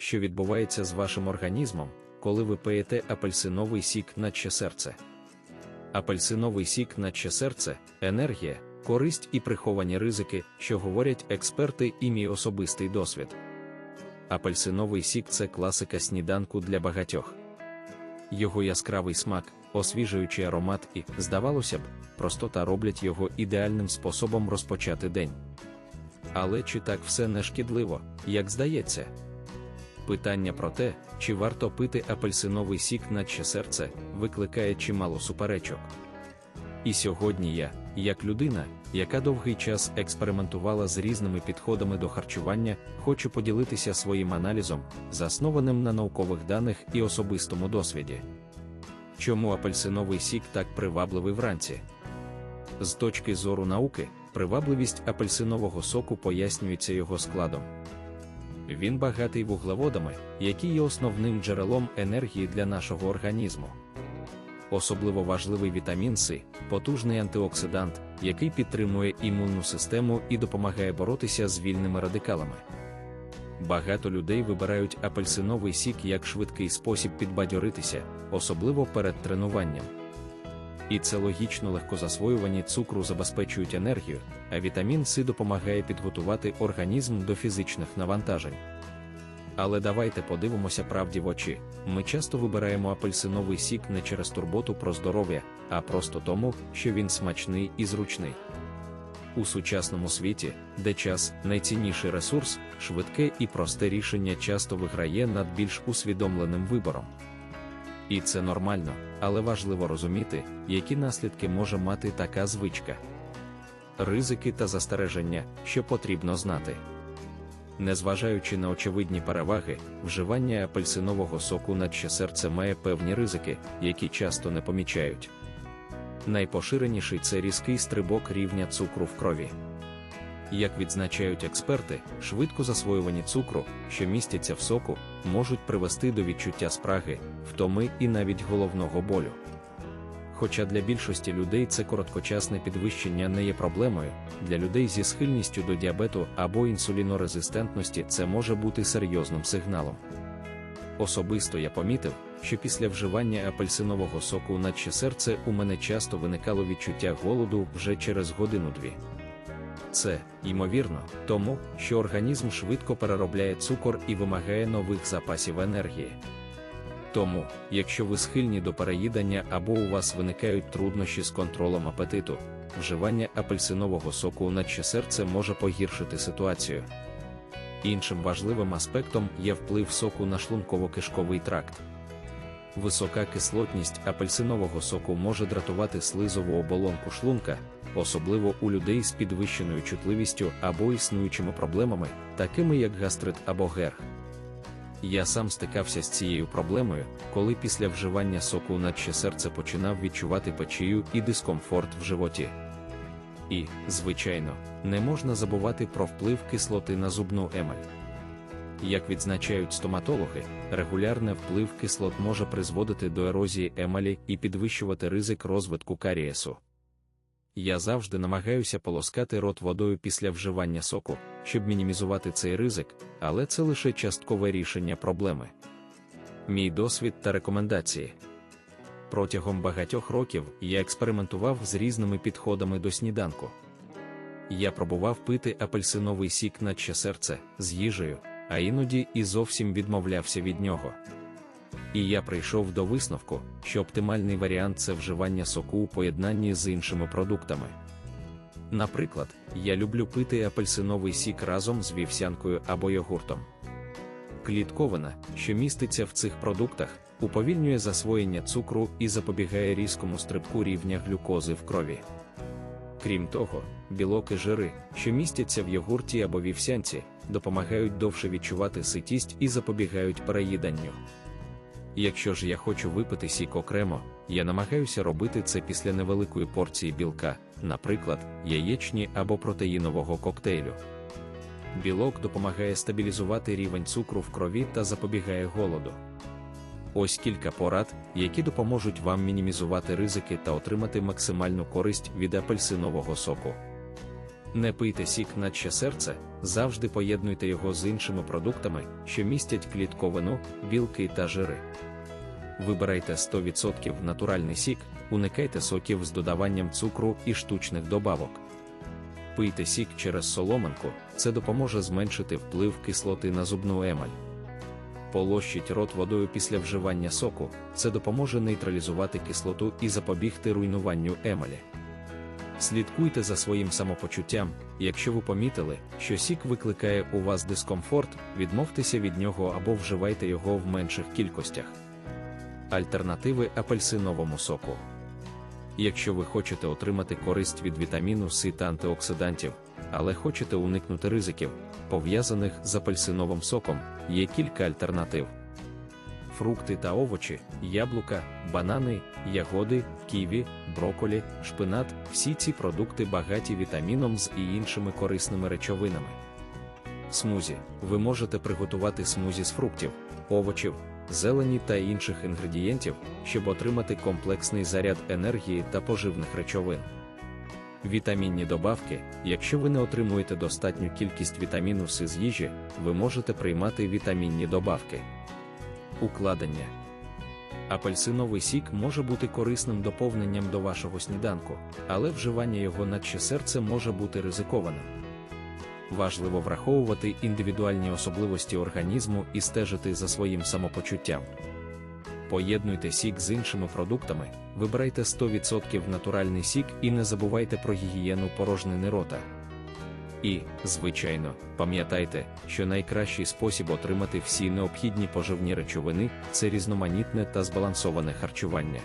що відбувається з вашим організмом, коли ви пиєте апельсиновий сік наче серце. Апельсиновий сік наче серце, енергія, користь і приховані ризики, що говорять експерти і мій особистий досвід. Апельсиновий сік це класика сніданку для багатьох. Його яскравий смак, освіжуючий аромат і, здавалося б, простота роблять його ідеальним способом розпочати день. Але чи так все не шкідливо, як здається? Питання про те, чи варто пити апельсиновий сік наче серце, викликає чимало суперечок. І сьогодні я, як людина, яка довгий час експериментувала з різними підходами до харчування, хочу поділитися своїм аналізом, заснованим на наукових даних і особистому досвіді. Чому апельсиновий сік так привабливий вранці? З точки зору науки, привабливість апельсинового соку пояснюється його складом. Він багатий вуглеводами, які є основним джерелом енергії для нашого організму. Особливо важливий вітамін С, потужний антиоксидант, який підтримує імунну систему і допомагає боротися з вільними радикалами. Багато людей вибирають апельсиновий сік як швидкий спосіб підбадьоритися, особливо перед тренуванням. І це логічно легкозасвоювані цукру забезпечують енергію, а вітамін С допомагає підготувати організм до фізичних навантажень. Але давайте подивимося правді в очі. Ми часто вибираємо апельсиновий сік не через турботу про здоров'я, а просто тому, що він смачний і зручний. У сучасному світі, де час найцінніший ресурс, швидке і просте рішення часто виграє над більш усвідомленим вибором. І це нормально, але важливо розуміти, які наслідки може мати така звичка. Ризики та застереження, що потрібно знати. Незважаючи на очевидні переваги, вживання апельсинового соку наче серце має певні ризики, які часто не помічають. Найпоширеніший це різкий стрибок рівня цукру в крові. Як відзначають експерти, швидко засвоювані цукру, що містяться в соку, можуть привести до відчуття спраги, втоми і навіть головного болю. Хоча для більшості людей це короткочасне підвищення не є проблемою, для людей зі схильністю до діабету або інсулінорезистентності це може бути серйозним сигналом. Особисто я помітив, що після вживання апельсинового соку наче серце у мене часто виникало відчуття голоду вже через годину-дві. Це, ймовірно, тому, що організм швидко переробляє цукор і вимагає нових запасів енергії. Тому, якщо ви схильні до переїдання або у вас виникають труднощі з контролем апетиту, вживання апельсинового соку наче серце може погіршити ситуацію. Іншим важливим аспектом є вплив соку на шлунково-кишковий тракт. Висока кислотність апельсинового соку може дратувати слизову оболонку шлунка, особливо у людей з підвищеною чутливістю або існуючими проблемами, такими як гастрит або герх. Я сам стикався з цією проблемою, коли після вживання соку наче серце починав відчувати печію і дискомфорт в животі. І, звичайно, не можна забувати про вплив кислоти на зубну емаль. Як відзначають стоматологи, регулярний вплив кислот може призводити до ерозії емалі і підвищувати ризик розвитку карієсу. Я завжди намагаюся полоскати рот водою після вживання соку, щоб мінімізувати цей ризик, але це лише часткове рішення проблеми. Мій досвід та рекомендації. Протягом багатьох років я експериментував з різними підходами до сніданку. Я пробував пити апельсиновий сік наче серце з їжею, а іноді і зовсім відмовлявся від нього. І я прийшов до висновку, що оптимальний варіант це вживання соку у поєднанні з іншими продуктами. Наприклад, я люблю пити апельсиновий сік разом з вівсянкою або йогуртом. Клітковина, що міститься в цих продуктах, уповільнює засвоєння цукру і запобігає різкому стрибку рівня глюкози в крові. Крім того, білок і жири, що містяться в йогурті або вівсянці, допомагають довше відчувати ситість і запобігають переїданню. Якщо ж я хочу випити сік окремо, я намагаюся робити це після невеликої порції білка, наприклад, яєчні або протеїнового коктейлю. Білок допомагає стабілізувати рівень цукру в крові та запобігає голоду. Ось кілька порад, які допоможуть вам мінімізувати ризики та отримати максимальну користь від апельсинового соку. Не пийте сік наче серце, завжди поєднуйте його з іншими продуктами, що містять клітковину, білки та жири. Вибирайте 100% натуральний сік, уникайте соків з додаванням цукру і штучних добавок. Пийте сік через соломинку, це допоможе зменшити вплив кислоти на зубну емаль. Полощіть рот водою після вживання соку, це допоможе нейтралізувати кислоту і запобігти руйнуванню емалі. Слідкуйте за своїм самопочуттям, якщо ви помітили, що сік викликає у вас дискомфорт, відмовтеся від нього або вживайте його в менших кількостях. Альтернативи апельсиновому соку. Якщо ви хочете отримати користь від вітаміну С та антиоксидантів, але хочете уникнути ризиків, пов'язаних з апельсиновим соком, є кілька альтернатив. Фрукти та овочі, яблука, банани, ягоди, ківі, броколі, шпинат всі ці продукти багаті вітаміном з і іншими корисними речовинами. Смузі. Ви можете приготувати смузі з фруктів, овочів, зелені та інших інгредієнтів, щоб отримати комплексний заряд енергії та поживних речовин. Вітамінні добавки. Якщо ви не отримуєте достатню кількість вітаміну С з їжі, ви можете приймати вітамінні добавки. Укладення. Апельсиновий сік може бути корисним доповненням до вашого сніданку, але вживання його наче серце може бути ризикованим. Важливо враховувати індивідуальні особливості організму і стежити за своїм самопочуттям. Поєднуйте сік з іншими продуктами, вибирайте 100% натуральний сік і не забувайте про гігієну порожнини рота. І, звичайно, пам'ятайте, що найкращий спосіб отримати всі необхідні поживні речовини це різноманітне та збалансоване харчування.